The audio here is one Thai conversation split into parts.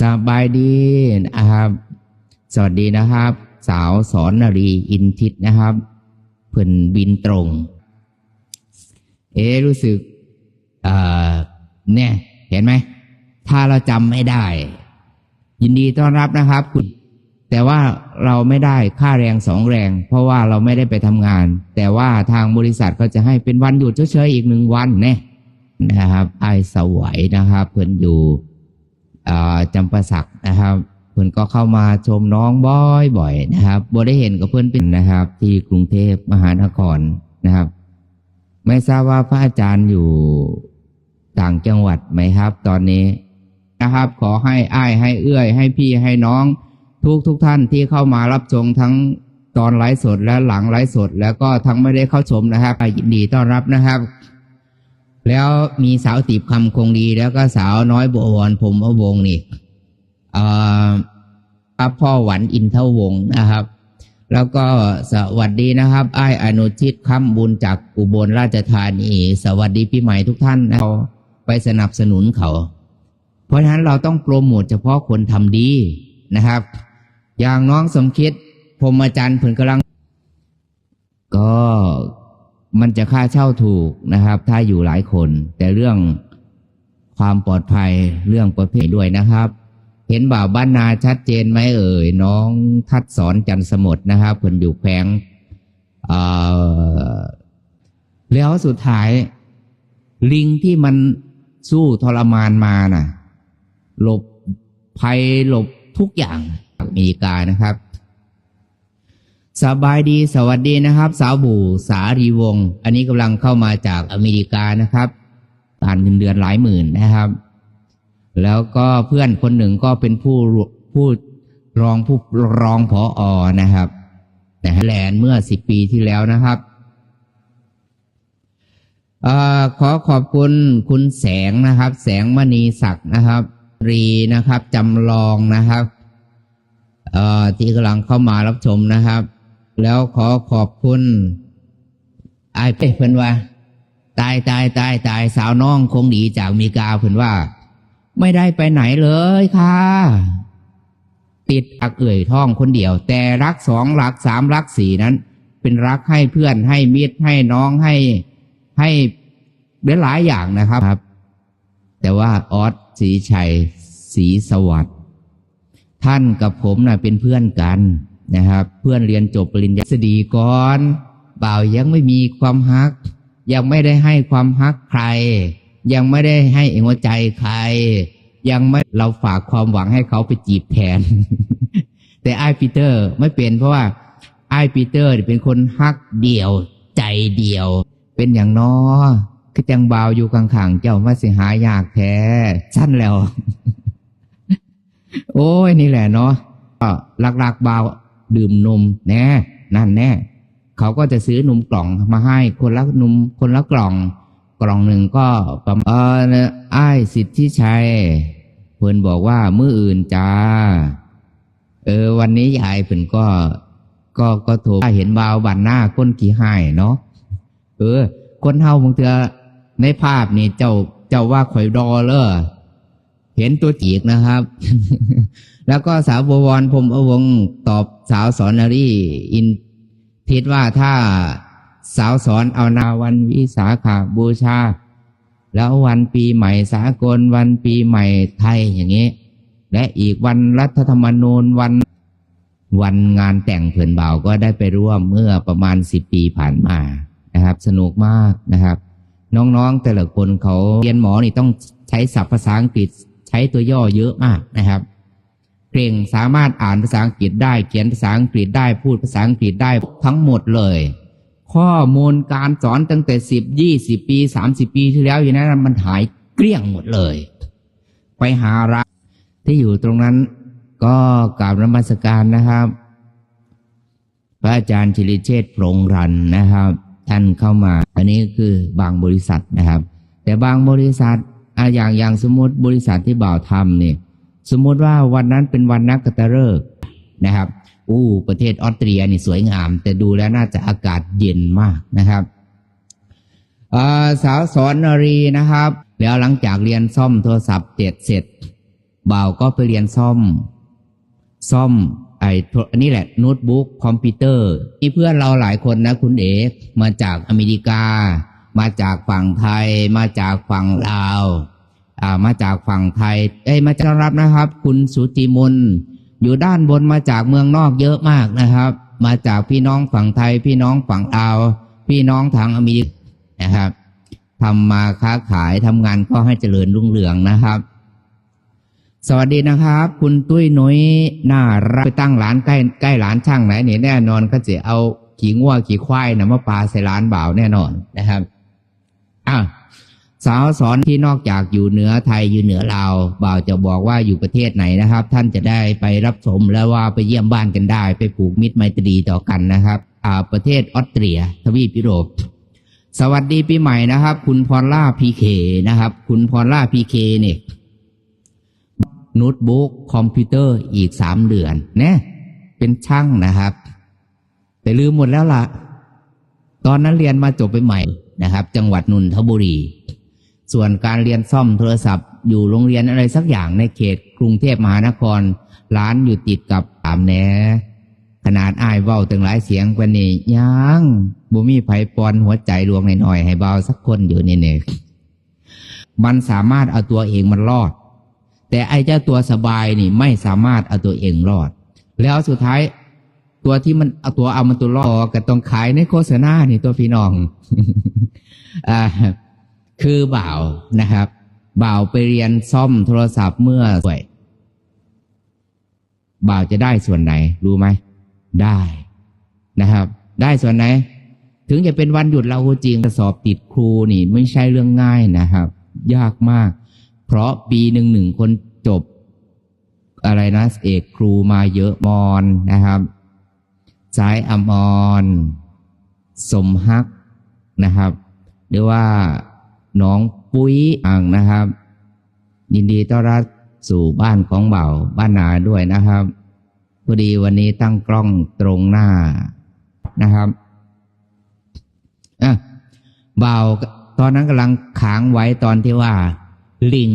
สบายดีนะครับ สวัสดีนะครับ สาวสอนนรีอินทิตนะครับเพิ่นบินตรง เอ๊รู้สึกเอ่อเนี่ย เห็นไหม ถ้าเราจำไม่ได้ ยินดีต้อนรับนะครับ คุณ แต่ว่าเราไม่ได้ค่าแรงสองแรง เพราะว่าเราไม่ได้ไปทำงาน แต่ว่าทางบริษัทก็จะให้เป็นวันหยุดเฉยๆอีกหนึ่งวันแน่นะครับไอ้สวัยนะครับ เพิ่นอยู่ จำปาสักนะครับเพิ่อนก็เข้ามาชมน้องบ่อยๆนะครับบ่ได้เห็นกับเพื่อนเป็นนะครับ ที่กรุงเทพมหานครนะครับ ไม่ทราบว่าพระอาจารย์อยู่ต่างจังหวัดไหมครับ ตอนนี้นะครับ ขอให้อ้ายให้เอื้อย ให้พี่ให้น้องทุกทุกท่านที่เข้ามารับชมทั้งตอนไลฟ์สดและหลังไลฟ์สด แล้วก็ทั้งไม่ได้เข้าชมนะครับยินดีต้อนรับนะครับ แล้วมีสาวตีบคำคงดี แล้วก็สาวน้อยบัววรผมอวงนี่พระพ่อหวันอินเทวงนะครับ แล้วก็สวัสดีนะครับ ไอ้อนุชิตคำบุญจากอุบลราชธานีสวัสดีปีใหม่ทุกท่านนะเราไปสนับสนุนเขา เพราะฉะนั้นเราต้องโปรโมทเฉพาะคนทำดีนะครับ อย่างน้องสมคิดพรมอาจารย์เพิ่นกำลัง ก็ มันจะค่าเช่าถูกนะครับ ถ้าอยู่หลายคน แต่เรื่องความปลอดภัยเรื่องประเภทด้วยนะครับ เห็นบ่าวบ้านนาชัดเจนไหมเอ่ย น้องทัดสอนจันสมุทรนะครับเพิ่นอยู่แขวงอ่อแล้วสุดท้าย ลิงที่มันสู้ทรมานมาน่ะ หลบภัยหลบทุกอย่างอเมริกานะครับ สบายดีสวัสดีนะครับ สาวบูสารีวง อันนี้กำลังเข้ามาจากอเมริกานะครับผ่านเงินเดือนหลายหมื่นนะครับ แล้วก็เพื่อนคนหนึ่งก็เป็นผู้ผู้รองผู้รองผออนะครับแต่แลนเมื่อสิบปีที่แล้วนะครับอขอขอบคุณคุณแสงนะครับ แสงมณีศักดิ์นะครับ รีนะครับจำลองนะครับที่กำลังเข้ามารับชมนะครับ แล้วขอขอบคุณไอ้เป้เพิ่นว่า ตายตายตายตายสาวน้องคงดีจากมีกาเพิ่นว่า ไม่ได้ไปไหนเลยค่ะ ติดอักเอ่ยท่องคนเดียว แต่รักสองรักสามรักสี่นั้น เป็นรักให้เพื่อนให้มิตรให้น้องให้ให้หลายอย่างนะครับ แต่ว่าออสศรีชัยศรีสวัสด์ท่านกับผมนะ่ะเป็นเพื่อนกัน นะครับ เพื่อนเรียนจบปริญญาสดีก่อนบ่าวยังไม่มีความฮัก ยังไม่ได้ให้ความฮักใคร ยังไม่ได้ให้หัวใจใคร ยังไม่เราฝากความหวังให้เขาไปจีบแทน แต่ไอ้ปีเตอร์ไม่เป็นเพราะว่าไอ้ปีเตอร์เป็นคนฮักเดียว ใจเดียว เป็นอย่างน้อคือจังบาวอยู่ข้างๆเจ้ามาสิหายากแท้สั้นแล้ว โอ้ยนี่แหละเนาะก็ลักๆบาว ดื่มนมแน่นั่นแน่เขาก็จะซื้อนมกล่องมาให้คนละนมคนละกล่อง กล่องหนึ่งก็ประมาณออไอ้ายสิทธิชัยเพิ่นบอกว่ามื้ออื่นจ้า เออ วันนี้ยายเพิ่นก็ ก็ก็โทรเห็นบาวบันหน้าก้นขี้หายเนาะเออ คนเฮาบางเทือในภาพนี่เจ้าเจ้าว่าข่อยรอเลอเห็นตัวจีกนะครับ แล้วก็สาวบวรพรมอวงตอบสาวสอนนารีอินทิดว่าถ้าสาวสอนเอานาวันวิสาขาบูชา แล้ววันปีใหม่สากลวันปีใหม่ไทยอย่างนี้ และอีกวันรัฐธรรมนูญวันวันงานแต่งเพื่อนบ่าก็ได้ไปร่วมเมื่อประมาณสิบปีผ่านมานะครับ สนุกมากนะครับ น้องๆแต่ละคนเขาเรียนหมอนี่ต้องใช้ศัพท์ภาษาอังกฤษใช้ตัวย่อเยอะมากนะครับ เก่งสามารถอ่านภาษาอังกฤษได้ เขียนภาษาอังกฤษได้พูดภาษาอังกฤษได้ทั้งหมดเลย ข้อมูลการสอนตั้งแต่สิบยี่สิบปีสามสิบปีที่แล้วอย่างนั้นมันหายเกลี้ยงหมดเลย ไปหาระที่อยู่ตรงนั้นก็กราบนมัสการนะครับ พระอาจารย์ชิริเชษฐ์โปรงรันนะครับ ท่านเข้ามา อันนี้คือบางบริษัทนะครับ แต่บางบริษัทออย่างอย่างสมมติบริษัทที่บ่าวทำเนี่ย สมมติว่าวันนั้นเป็นวันนักกตฤกษ์นะครับ อู้ประเทศออสเตรียนี่สวยงาม แต่ดูแล้วน่าจะอากาศเย็นมากนะครับสาวสอนนรีนะครับ แล้วหลังจากเรียนซ่อมโทรศัพท์เจ็ดเสร็จบ่าวก็ไปเรียนซ่อม ซ่อมไอ้อันนี้แหละโน้ตบุ๊กคอมพิวเตอร์มีเพื่อนเราหลายคนนะคุณเอ๋มาจากอเมริกา มาจากฝั่งไทย มาจากฝั่งลาว อ่ามาจากฝั่งไทย เอ้ยมาต้อนรับนะครับ คุณสุติมนอยู่ด้านบนมาจากเมืองนอกเยอะมากนะครับ มาจากพี่น้องฝั่งไทย พี่น้องฝั่งลาว พี่น้องทางอเมริกนะครับทำมาค้าขายทำงานก็ให้เจริญรุ่งเรืองนะครับ สวัสดีนะครับ คุณตุ้ยนุ้ยน่ารักไปตั้งร้านใกล้ใกล้ร้านช่างไหนเนี่ยแน่นอนก็จะเอาขี่งัวขี่ควายนะมาปลาใส่ร้านบ่าวแน่นอนนะครับอะ สาวสอนที่นอกจากอยู่เหนือไทยอยู่เหนือลาวบ่าวจะบอกว่าอยู่ประเทศไหนนะครับ ท่านจะได้ไปรับชมแล้วว่าไปเยี่ยมบ้านกันได้ ไปผูกมิตรไมตรีต่อกันนะครับอ่าประเทศออสเตรีย ทวีปยุโรป สวัสดีปีใหม่นะครับ คุณพรล่าพีเคนะครับ คุณพรล่าพีเคเนี่ยโน้ตบุ๊กคอมพิวเตอร์อีกสามเดือนเนี่ยเป็นช่างนะครับ แต่ลืมหมดแล้วล่ะ ตอนนั้นเรียนมาจบไปใหม่นะครับ จังหวัดนนทบุรี ส่วนการเรียนซ่อมโทรศัพท์ อยู่โรงเรียนอะไรสักอย่างในเขตกรุงเทพมหานคร ร้านอยู่ติดกับตามแหนขนาดอ้ายเว้าตึงหลายเสียงกว่านี้ยังบ่มีไผปอนหัวใจดวงหน่อยๆให้เบาสักคนอยู่นี่เนี่ยมันสามารถเอาตัวเองมันรอด แต่ไอ้เจ้าตัวสบายนี่ไม่สามารถเอาตัวเองรอด แล้วสุดท้าย ตัวที่มันเอาตัวเอามันตัวรอดก็ต้องขายในโฆษณานี่ตัวพี่น้องอ่า คือบ่าวนะครับ บ่าวไปเรียนซ่อมโทรศัพท์เมื่อป่วยบ่าวจะได้ส่วนไหน รู้ไหม ได้นะครับ ได้ส่วนไหน ถึงจะเป็นวันหยุดเราจริงแต่สอบติดครูนี่ ไม่ใช่เรื่องง่ายนะครับ ยากมาก เพราะปีหนึ่งหนึ่งคนจบ อะไรนะเอกครูมาเยอะมอนนะครับสายอมรสมฮักนะครับ หรือว่า น้องปุ้ยอ่างนะครับ ยินดีต้อนรับสู่บ้านของเบาบ้านนาด้วยนะครับพอดีวันนี้ตั้งกล้องตรงหน้านะครับอะเบาตอนนั้นกำลังค้างไว้ตอนที่ว่า ลิง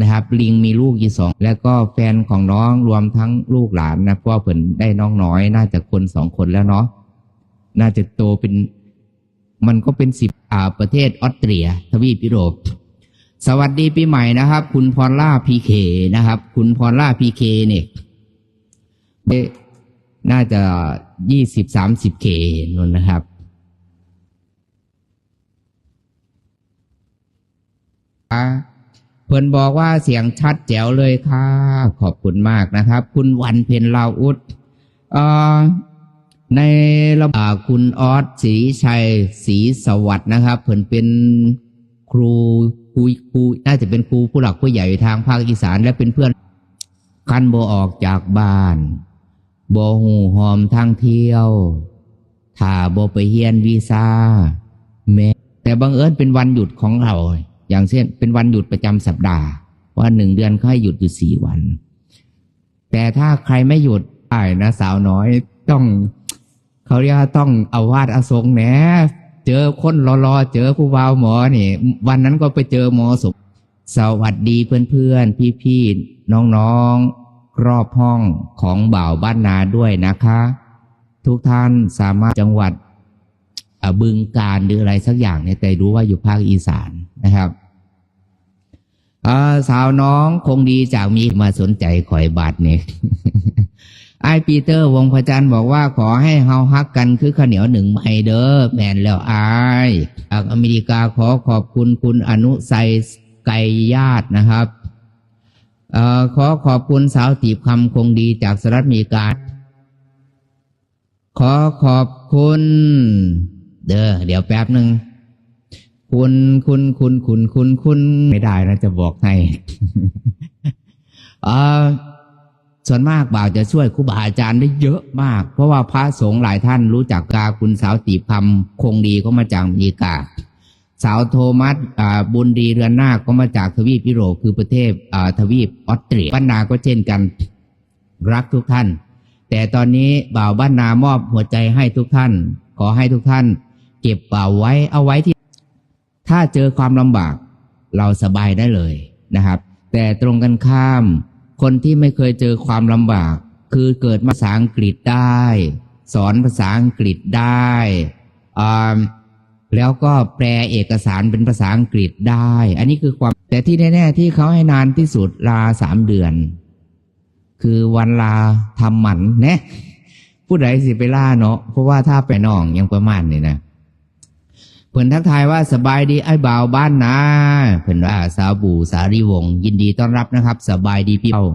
นะครับ ลิงมีลูกยี่สอง แล้วก็แฟนของน้องรวมทั้งลูกหลานนะเพราะว่าเพิ่นได้น้องน้อย น่าจะคนสองคนแล้วเนาะน่าจะโตเป็น มันก็เป็นสิบอ่าประเทศออสเตรีย ทวีปยุโรป สวัสดีปีใหม่นะครับ คุณพรล่าพีเคนะครับ คุณพรล่าพีเคเนี่ยเอ๊ะน่าจะยี่สิบสามสิบเคนนนะครับเพิ่นบอกว่าเสียงชัดแจ๋วเลยค่ะ ขอบคุณมากนะครับ คุณวันเพ็ญลาวอุดเอ่อ ในระบาคุณออสศรีชัยศรีสวัสด์นะครับเพิ่นเป็นครูครูครูน่าจะเป็นครูผู้หลักผู้ใหญ่ทางภาคอีสานและเป็นเพื่อนคันโบออกจากบ้านโบหูหอมทางเที่ยวถ้าโบไปเฮียนวีซ่าแม้แต่บังเอิญเป็นวันหยุดของเรา อย่างเช่น เป็นวันหยุดประจำสัปดาห์ ว่าหนึ่งเดือนเขาให้หยุดอยู่สี่วัน แต่ถ้าใครไม่หยุดได้นะสาวน้อยต้อง เขาเรียกว่าต้องเอาวาดอาทรงแหนเจอคนรอๆเจอผู้บ่าวหมอนี่ วันนั้นก็ไปเจอหมอสุสวัสดีเพื่อนๆพี่ๆน้องๆรอบห้องของบ่าวบ้านนาด้วยนะคะ ทุกท่านสามารถจังหวัดบึงการหรืออะไรสักอย่างเนี่ยแต่รู้ว่าอยู่ภาคอีสานนะครับสาวน้องคงดีจากมีมาสนใจข่อยบาทเนี่ย ไอปีเตอร์วงพระจันทร์บอกว่าขอให้เฮาฮักกันคือข้าวเหนียวหนึ่งใบเด้อแมนแล้วไอจากอเมริกาขอขอบคุณคุณอนุไซไกญาตินะครับเอ่อขอขอบคุณสาวตีบคำคงดีจากสหรัฐอเมริกา ขอขอบคุณ เด้อเดี๋ยวแป๊บหนึ่งคุณคุณคุณคุณคุณคุณไม่ได้นะจะบอกให้อ่อ ส่วนมากบ่าวจะช่วยครูบาอาจารย์ได้เยอะมาก เพราะว่าพระสงฆ์หลายท่านรู้จักกาคุณสาวตีบคำคงดีก็มาจากอเมริกา สาวโทมัสบุญดีเรือนนาคก็มาจากทวีปยุโรปคือประเทศทวีปออสเตรียบ้านนาก็เช่นกันรักทุกท่าน แต่ตอนนี้บ่าวบ้านนามอบหัวใจให้ทุกท่าน ขอให้ทุกท่าน เก็บบ่าวไว้เอาไว้ที่ ถ้าเจอความลำบากเราสบายได้เลยนะครับ แต่ตรงกันข้าม คนที่ไม่เคยเจอความลำบาก คือเกิดภาษาอังกฤษได้ สอนภาษาอังกฤษได้แล้วก็แปลเอกสารเป็นภาษาอังกฤษได้ อันนี้คือความ แต่ที่แน่ๆที่เขาให้นานที่สุดลาสามเดือน คือวันลาทำหมันเนะผู้ใดสิไปล่าเนาะเพราะว่าถ้าไปน้องยังประมาณนี่นะ เพิ่นทักทายว่าสบายดีไอ้บ่าวบ้านนาเพิ่นว่าสาวบูสารีวง ยินดีต้อนรับนะครับ สบายดีพี่เอ้า